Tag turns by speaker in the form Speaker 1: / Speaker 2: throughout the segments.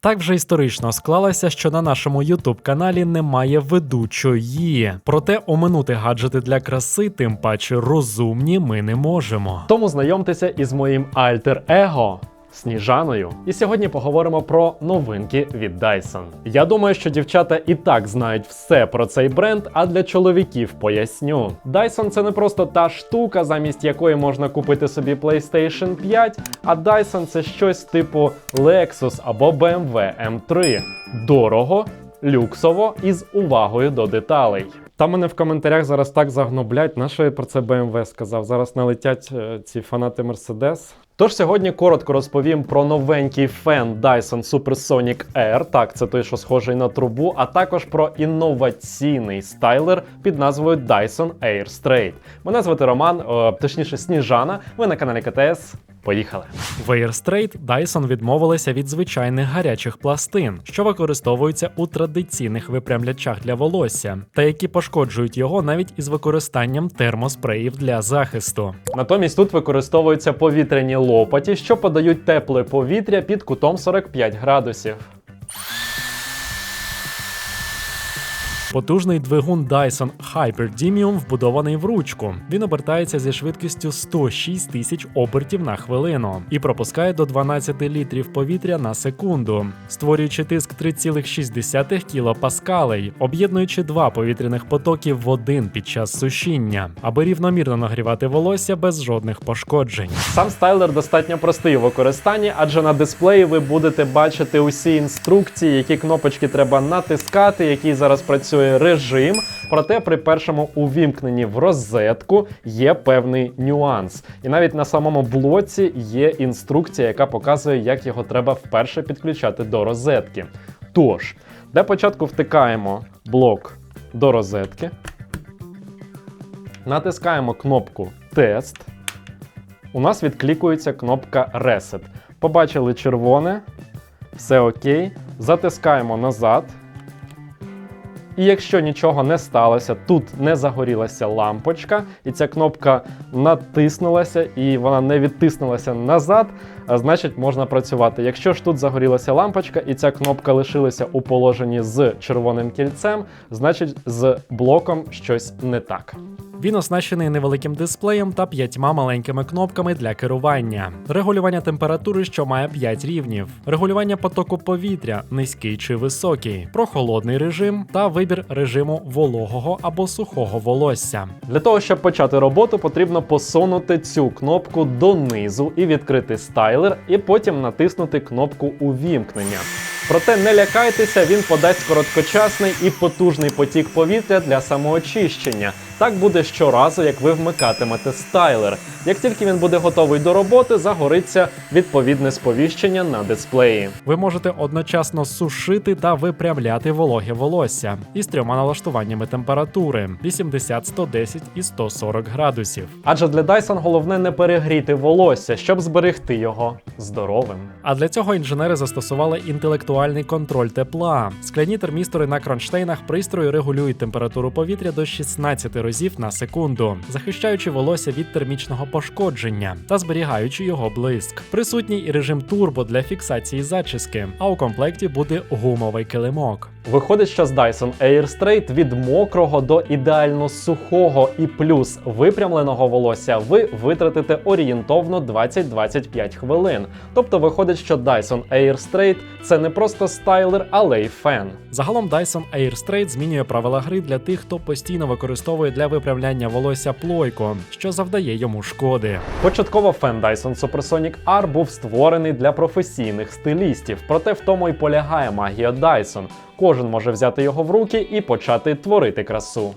Speaker 1: Так вже історично склалося, що на нашому youtube каналі немає ведучої. Проте оминути гаджети для краси, тим паче розумні, ми не можемо. Тому знайомтеся із моїм альтер-его. Сніжаною, і сьогодні поговоримо про новинки від Dyson. Я думаю, що дівчата і так знають все про цей бренд, а для чоловіків поясню. Dyson це не просто та штука, замість якої можна купити собі PlayStation 5, а Dyson це щось типу Lexus або BMW M3. Дорого, люксово і з увагою до деталей. Там мене в коментарях зараз так загноблять, на що я про це BMW сказав. Зараз налетять е, ці фанати Mercedes. Тож сьогодні коротко розповім про новенький фен Dyson Supersonic Air, так це той, що схожий на трубу, а також про інноваційний стайлер під назвою Dyson Air Straight. Мене звати Роман, о, точніше Сніжана. Ви на каналі КТС. Поїхали. В Air Straight Dyson відмовилися від звичайних гарячих пластин, що використовуються у традиційних випрямлячах для волосся, та які пошкоджують його навіть із використанням термоспреїв для захисту. Натомість тут використовуються повітряні лопаті, що подають тепле повітря під кутом 45 градусів. Потужний двигун Dyson Hyperdimium вбудований в ручку. Він обертається зі швидкістю 106 тисяч обертів на хвилину і пропускає до 12 літрів повітря на секунду, створюючи тиск 3,6 кілопаскалей, об'єднуючи два повітряних потоки в один під час сушіння, аби рівномірно нагрівати волосся без жодних пошкоджень. Сам стайлер достатньо простий у використанні, адже на дисплеї ви будете бачити усі інструкції, які кнопочки треба натискати, який зараз працює режим. Проте при першому увімкненні в розетку є певний нюанс. І навіть на самому блоці є інструкція, яка показує, як його треба вперше підключати до розетки. Тож, для початку втикаємо блок до розетки, натискаємо кнопку Тест. У нас відклікується кнопка Reset. Побачили червоне, все окей. Затискаємо назад. І якщо нічого не сталося, тут не загорілася лампочка, і ця кнопка натиснулася, і вона не відтиснулася назад, значить можна працювати. Якщо ж тут загорілася лампочка, і ця кнопка лишилася у положенні з червоним кільцем, значить з блоком щось не так. Він оснащений невеликим дисплеєм та п'ятьма маленькими кнопками для керування, регулювання температури, що має 5 рівнів, регулювання потоку повітря, низький чи високий, прохолодний режим та вибір режиму вологого або сухого волосся. Для того, щоб почати роботу, потрібно посунути цю кнопку донизу і відкрити стайлер, і потім натиснути кнопку увімкнення. Проте не лякайтеся, він подасть короткочасний і потужний потік повітря для самоочищення. Так буде щоразу, як ви вмикатимете стайлер. Як тільки він буде готовий до роботи, загориться відповідне сповіщення на дисплеї. Ви можете одночасно сушити та випрямляти вологе волосся із трьома налаштуваннями температури: 80, 110 і 140 градусів. Адже для Dyson головне не перегріти волосся, щоб зберегти його здоровим. А для цього інженери застосували інтелектуальний контроль тепла. Скляні термістори на кронштейнах пристрою регулюють температуру повітря до 16 разів на секунду, захищаючи волосся від термічного пошкодження та зберігаючи його блиск. Присутній і режим турбо для фіксації зачіски, а у комплекті буде гумовий килимок. Виходить, що з Dyson Air Straight від мокрого до ідеально сухого і плюс випрямленого волосся ви витратите орієнтовно 20-25 хвилин. Тобто виходить, що Dyson Air Straight це не просто стайлер, але й фен. Загалом Dyson Air Straight змінює правила гри для тих, хто постійно використовує для виправляння волосся плойку, що завдає йому шкоди. Початково фен Dyson Supersonic R був створений для професійних стилістів, проте в тому й полягає магія Dyson. Кожен може взяти його в руки і почати творити красу.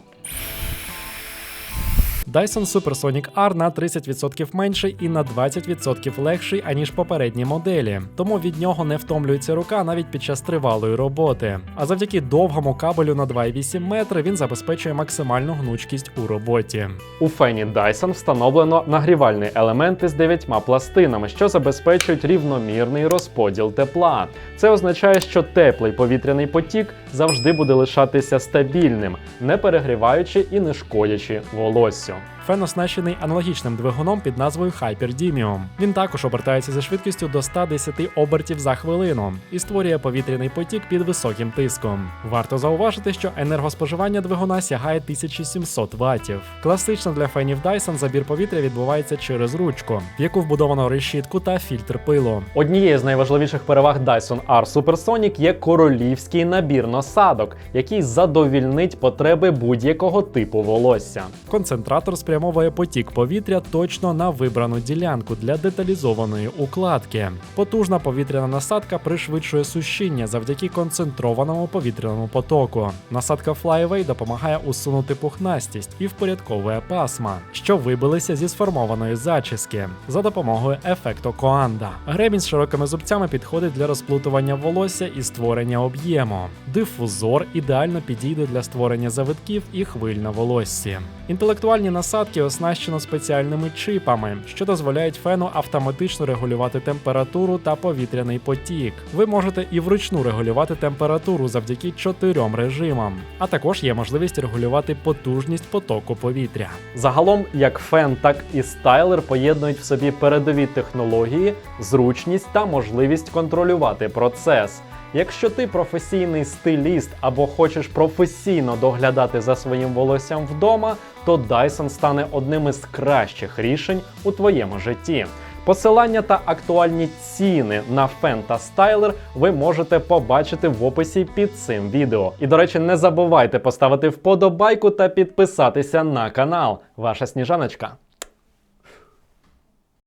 Speaker 1: Dyson Supersonic R на 30% менший і на 20% легший, аніж попередні моделі, тому від нього не втомлюється рука навіть під час тривалої роботи. А завдяки довгому кабелю на 2,8 метри він забезпечує максимальну гнучкість у роботі. У фені Dyson встановлено нагрівальний елемент із дев'ятьма пластинами, що забезпечують рівномірний розподіл тепла. Це означає, що теплий повітряний потік завжди буде лишатися стабільним, не перегріваючи і не шкодячи волоссю. now.
Speaker 2: Фен оснащений аналогічним двигуном під назвою Hyperdymium. Він також обертається зі швидкістю до 110 обертів за хвилину і створює повітряний потік під високим тиском. Варто зауважити, що енергоспоживання двигуна сягає 1700 Вт. Класично для фенів Dyson забір повітря відбувається через ручку, в яку вбудовано решітку та фільтр пилу.
Speaker 1: Однією з найважливіших переваг Dyson R Supersonic є королівський набір насадок, який задовільнить потреби будь-якого типу волосся.
Speaker 2: Концентратор спрямовує потік повітря точно на вибрану ділянку для деталізованої укладки. Потужна повітряна насадка пришвидшує сушіння завдяки концентрованому повітряному потоку. Насадка Flyaway допомагає усунути пухнастість і впорядковує пасма, що вибилися зі сформованої зачіски за допомогою ефекту Коанда. Гребінь з широкими зубцями підходить для розплутування волосся і створення об'єму. Дифузор ідеально підійде для створення завитків і хвиль на волоссі. Інтелектуальні насадки оснащено спеціальними чипами, що дозволяють фену автоматично регулювати температуру та повітряний потік. Ви можете і вручну регулювати температуру завдяки чотирьом режимам, а також є можливість регулювати потужність потоку повітря.
Speaker 1: Загалом, як фен, так і стайлер поєднують в собі передові технології, зручність та можливість контролювати процес. Якщо ти професійний стиліст або хочеш професійно доглядати за своїм волоссям вдома, то Dyson стане одним із кращих рішень у твоєму житті. Посилання та актуальні ціни на фен та стайлер ви можете побачити в описі під цим відео. І до речі, не забувайте поставити вподобайку та підписатися на канал. Ваша сніжаночка.